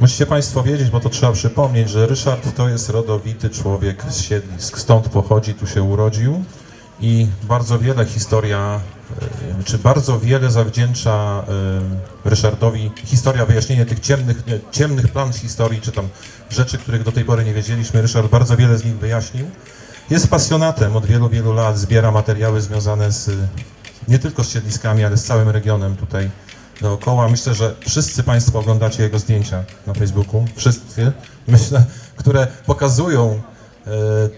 Musicie Państwo wiedzieć, bo to trzeba przypomnieć, że Ryszard to jest rodowity człowiek z Siedlisk. Stąd pochodzi, tu się urodził i bardzo wiele historia, e, czy bardzo wiele zawdzięcza e, Ryszardowi historia, wyjaśnienie tych ciemnych, ciemnych plan z historii, czy tam rzeczy, których do tej pory nie wiedzieliśmy. Ryszard bardzo wiele z nich wyjaśnił. Jest pasjonatem od wielu, wielu lat, zbiera materiały związane z nie tylko z Siedliskami, ale z całym regionem tutaj dookoła. Myślę, że wszyscy Państwo oglądacie jego zdjęcia na Facebooku. Wszyscy, myślę, które pokazują e,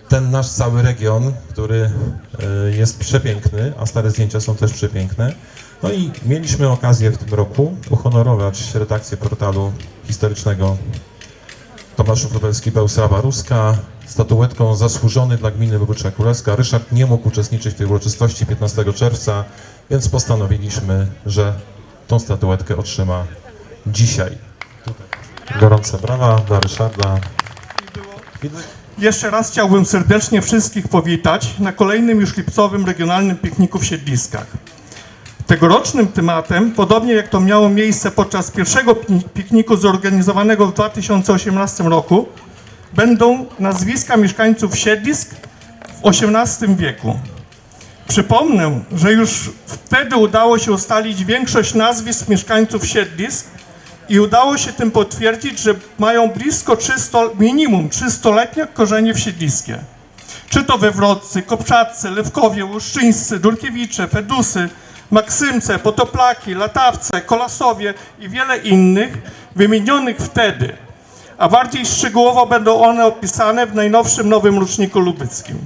ten nasz cały region, który e, jest przepiękny, a stare zdjęcia są też przepiękne. No i mieliśmy okazję w tym roku uhonorować redakcję portalu historycznego Tomaszów Lubelski Bełsrawa Ruska statuetką zasłużony dla gminy Lubycza Królewska. Ryszard nie mógł uczestniczyć w tej uroczystości 15 czerwca, więc postanowiliśmy, że tą statuetkę otrzyma dzisiaj. Gorące brawa dla Ryszarda. Jeszcze raz chciałbym serdecznie wszystkich powitać na kolejnym już lipcowym regionalnym pikniku w Siedliskach. Tegorocznym tematem, podobnie jak to miało miejsce podczas pierwszego pi- pikniku zorganizowanego w 2018 roku, będą nazwiska mieszkańców Siedlisk w XVIII wieku. Przypomnę, że już wtedy udało się ustalić większość nazwisk mieszkańców Siedlisk i udało się tym potwierdzić, że mają blisko 300, minimum 300-letnie korzenie wsiedliskie. Czy to Wewrotcy, Kopczatcy, Lewkowie, Łuszczyńscy, Durkiewicze, Fedusy, Maksymce, Potoplaki, Latawce, Kolasowie i wiele innych wymienionych wtedy, a bardziej szczegółowo będą one opisane w najnowszym nowym roczniku lubyckim.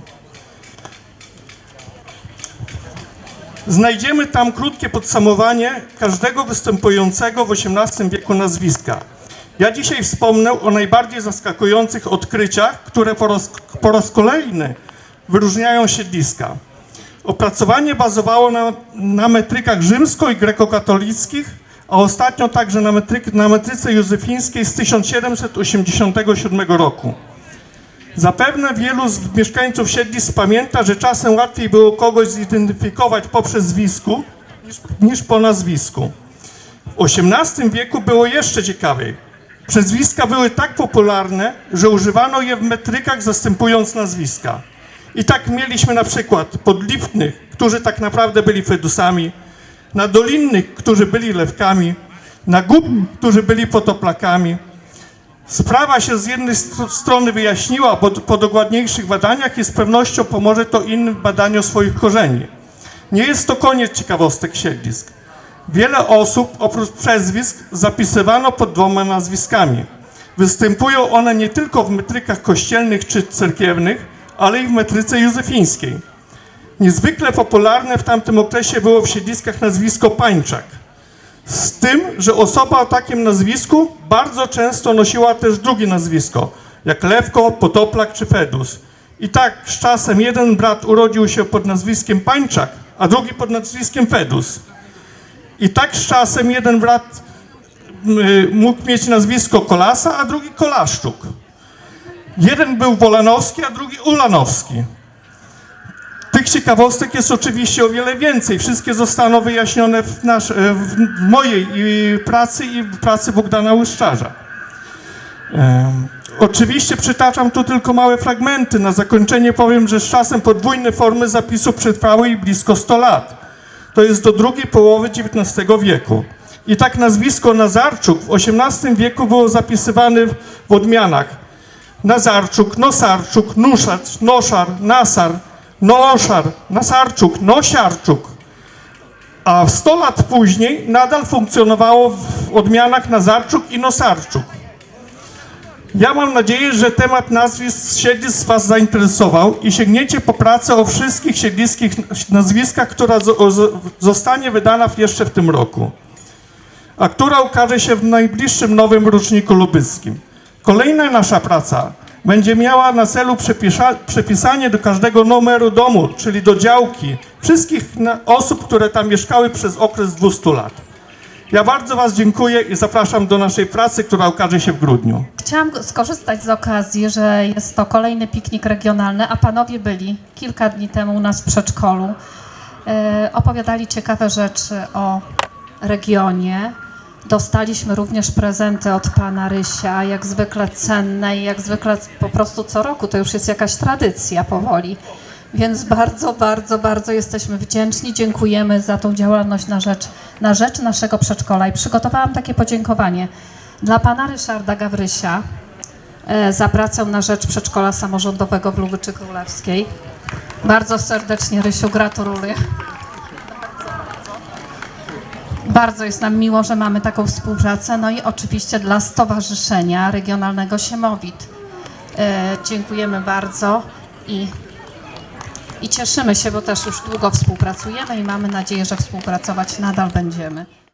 Znajdziemy tam krótkie podsumowanie każdego występującego w XVIII wieku nazwiska. Ja dzisiaj wspomnę o najbardziej zaskakujących odkryciach, które po raz, po raz kolejny wyróżniają siedliska. Opracowanie bazowało na, na metrykach rzymsko- i grekokatolickich, a ostatnio także na, metryk, na metryce józefińskiej z 1787 roku. Zapewne wielu z mieszkańców siedlisk pamięta, że czasem łatwiej było kogoś zidentyfikować po przezwisku niż, niż po nazwisku. W XVIII wieku było jeszcze ciekawiej. Przezwiska były tak popularne, że używano je w metrykach zastępując nazwiska. I tak mieliśmy na przykład podliftnych, którzy tak naprawdę byli fedusami, na dolinnych, którzy byli lewkami, na górnych, którzy byli potoplakami, Sprawa się z jednej str- strony wyjaśniła, bo po dokładniejszych badaniach i z pewnością pomoże to innym w badaniu swoich korzeni. Nie jest to koniec ciekawostek siedlisk. Wiele osób oprócz przezwisk zapisywano pod dwoma nazwiskami. Występują one nie tylko w metrykach kościelnych czy cerkiewnych, ale i w metryce józefińskiej. Niezwykle popularne w tamtym okresie było w siedliskach nazwisko Pańczak. Z tym, że osoba o takim nazwisku bardzo często nosiła też drugie nazwisko, jak Lewko, Potoplak czy Fedus. I tak z czasem jeden brat urodził się pod nazwiskiem Pańczak, a drugi pod nazwiskiem Fedus. I tak z czasem jeden brat y, mógł mieć nazwisko Kolasa, a drugi Kolaszczuk. Jeden był Wolanowski, a drugi Ulanowski. Tych ciekawostek jest oczywiście o wiele więcej. Wszystkie zostaną wyjaśnione w, nasz, e, w mojej pracy i w pracy Bogdana Łyszczarza. Em, Oczywiście przytaczam tu tylko małe fragmenty. Na zakończenie powiem, że z czasem podwójne formy zapisu przetrwały i blisko 100 lat. To jest do drugiej połowy XIX wieku. I tak nazwisko Nazarczuk w XVIII wieku było zapisywane w odmianach Nazarczuk, Nosarczuk, Nuszacz, Noszar, Nasar, Nooszar, Nasarczuk, Nosiarczuk. A 100 lat później nadal funkcjonowało w odmianach Nazarczuk i Nosarczuk. Ja mam nadzieję, że temat nazwisk siedlisk Was zainteresował i sięgniecie po pracę o wszystkich siedliskich nazwiskach, która zostanie wydana jeszcze w tym roku, a która ukaże się w najbliższym nowym roczniku lubyskim. Kolejna nasza praca będzie miała na celu przepisanie do każdego numeru domu, czyli do działki, wszystkich osób, które tam mieszkały przez okres 200 lat. Ja bardzo Was dziękuję i zapraszam do naszej pracy, która ukaże się w grudniu. Chciałam skorzystać z okazji, że jest to kolejny piknik regionalny, a panowie byli kilka dni temu u nas w przedszkolu. E, opowiadali ciekawe rzeczy o regionie, Dostaliśmy również prezenty od pana Rysia, jak zwykle cenne i jak zwykle po prostu co roku to już jest jakaś tradycja powoli. Więc bardzo, bardzo, bardzo jesteśmy wdzięczni. Dziękujemy za tą działalność na rzecz, na rzecz naszego przedszkola. I przygotowałam takie podziękowanie dla pana Ryszarda Gawrysia e, za pracę na rzecz przedszkola samorządowego w Lubyczy Królewskiej. Bardzo serdecznie, Rysiu, gratuluję. Bardzo jest nam miło, że mamy taką współpracę. No i oczywiście dla Stowarzyszenia Regionalnego Siemowit. E, dziękujemy bardzo i, i cieszymy się, bo też już długo współpracujemy i mamy nadzieję, że współpracować nadal będziemy.